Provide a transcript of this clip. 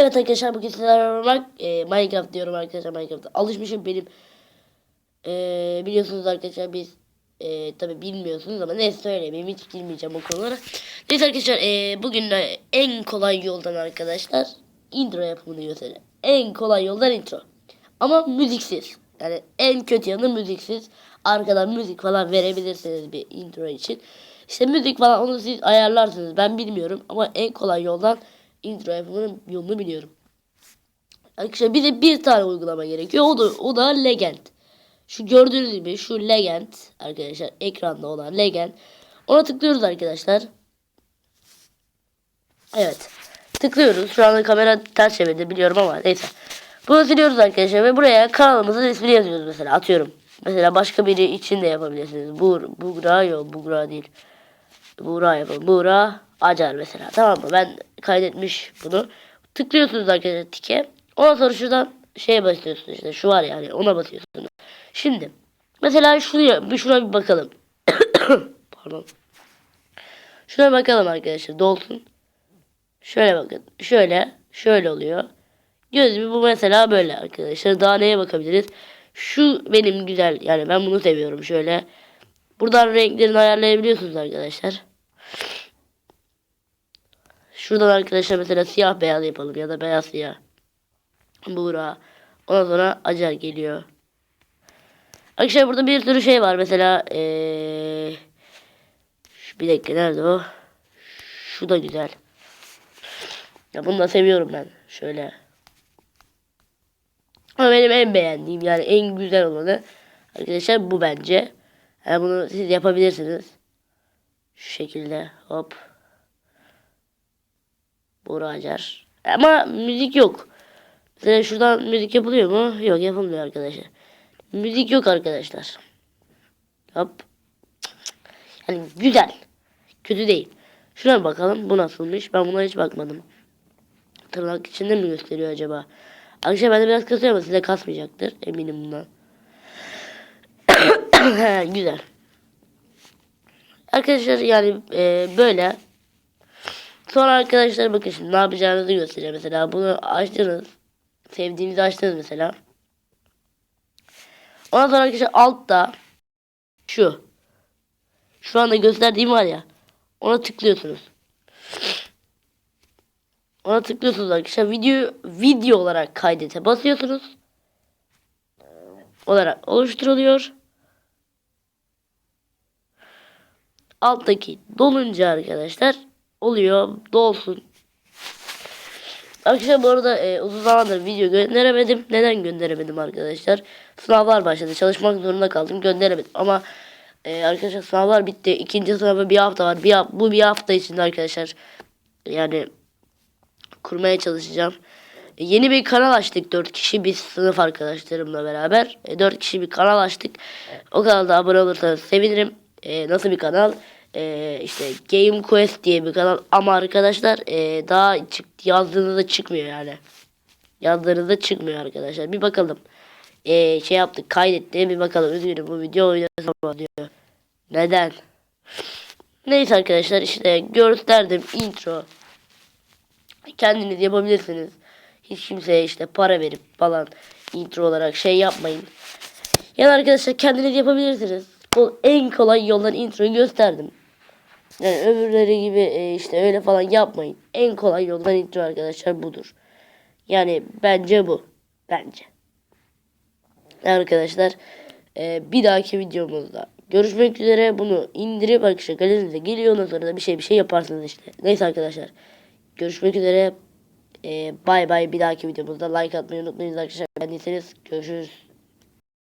Evet arkadaşlar bugün sizlerle beraber e, Minecraft diyorum arkadaşlar Minecraft'a alışmışım benim e, biliyorsunuz arkadaşlar biz e, tabi bilmiyorsunuz ama neyse söylemeyeyim hiç girmeyeceğim o konulara. Neyse arkadaşlar e, bugün de en kolay yoldan arkadaşlar intro yapımını göstereceğim. En kolay yoldan intro. Ama müziksiz. Yani en kötü yanı müziksiz. Arkadan müzik falan verebilirsiniz bir intro için. İşte müzik falan onu siz ayarlarsınız. Ben bilmiyorum ama en kolay yoldan yapımının yolunu biliyorum. Arkadaşlar bize bir tane uygulama gerekiyor. O da, o da Legend. Şu gördüğünüz gibi şu Legend arkadaşlar ekranda olan Legend. Ona tıklıyoruz arkadaşlar. Evet. Tıklıyoruz. Şu anda kamera ters çevirdi biliyorum ama neyse. Bunu siliyoruz arkadaşlar ve buraya kanalımızın ismini yazıyoruz mesela atıyorum. Mesela başka biri için de yapabilirsiniz. Bur, Bugra yok Bugra değil. Buğra yapalım. Buğra Acar mesela. Tamam mı? Ben kaydetmiş bunu. Tıklıyorsunuz arkadaşlar tike. Ondan sonra şuradan şeye basıyorsunuz işte. Şu var yani ona basıyorsunuz. Şimdi mesela şuraya bir şuna bir bakalım. Pardon. Şuna bakalım arkadaşlar. Dolsun. Şöyle bakın. Şöyle. Şöyle oluyor. Gözümü bu mesela böyle arkadaşlar. Daha neye bakabiliriz? Şu benim güzel. Yani ben bunu seviyorum. Şöyle. Buradan renklerini ayarlayabiliyorsunuz arkadaşlar. Şuradan arkadaşlar mesela siyah beyaz yapalım ya da beyaz siyah. Buğra. Ondan sonra acar geliyor. Arkadaşlar burada bir sürü şey var. Mesela ee, bir dakika nerede o? Şu da güzel. Ya bunu da seviyorum ben. Şöyle. Ama benim en beğendiğim yani en güzel olanı arkadaşlar bu bence. Yani bunu siz yapabilirsiniz. Şu şekilde hop. Buğra Acar. Ama müzik yok. Mesela şuradan müzik yapılıyor mu? Yok yapılmıyor arkadaşlar. Müzik yok arkadaşlar. Hop. Yani güzel. Kötü değil. Şuna bakalım. Bu nasılmış? Ben buna hiç bakmadım. Tırnak içinde mi gösteriyor acaba? Arkadaşlar bende biraz kasıyor ama size kasmayacaktır. Eminim bundan. güzel. Arkadaşlar yani e, böyle. Sonra arkadaşlar bakın şimdi ne yapacağınızı göstereceğim. Mesela bunu açtınız. Sevdiğinizi açtınız mesela. Ondan sonra arkadaşlar altta şu. Şu anda gösterdiğim var ya. Ona tıklıyorsunuz. Ona tıklıyorsunuz arkadaşlar. Video video olarak kaydete basıyorsunuz. Olarak oluşturuluyor. Alttaki dolunca arkadaşlar oluyor. Dolsun. Bu arada e, uzun zamandır video gönderemedim. Neden gönderemedim arkadaşlar? Sınavlar başladı. Çalışmak zorunda kaldım. Gönderemedim. Ama e, arkadaşlar sınavlar bitti. İkinci sınava bir hafta var. Bir, bu bir hafta içinde arkadaşlar yani kurmaya çalışacağım. E, yeni bir kanal açtık. 4 kişi biz sınıf arkadaşlarımla beraber. E, 4 kişi bir kanal açtık. O kanalda abone olursanız sevinirim. E, nasıl bir kanal? E, işte Game Quest diye bir kanal. Ama arkadaşlar e, daha çık, yazdığınızda çıkmıyor yani. Yazdığınızda çıkmıyor arkadaşlar. Bir bakalım. E, şey yaptık kaydetti. Bir bakalım. Üzgünüm bu video oynasam diyor. Neden? Neyse arkadaşlar işte gösterdim intro kendiniz yapabilirsiniz. Hiç kimseye işte para verip falan intro olarak şey yapmayın. Yani arkadaşlar kendiniz yapabilirsiniz. En kolay yoldan introyu gösterdim. Yani öbürleri gibi e, işte öyle falan yapmayın. En kolay yoldan intro arkadaşlar budur. Yani bence bu. Bence. Arkadaşlar e, bir dahaki videomuzda görüşmek üzere. Bunu indirip arkadaşlar galerinize geliyor. Ondan sonra da bir şey bir şey yaparsınız işte. Neyse arkadaşlar. Görüşmek üzere. Ee, bay bay bir dahaki videomuzda like atmayı unutmayın arkadaşlar. Beğendiyseniz görüşürüz.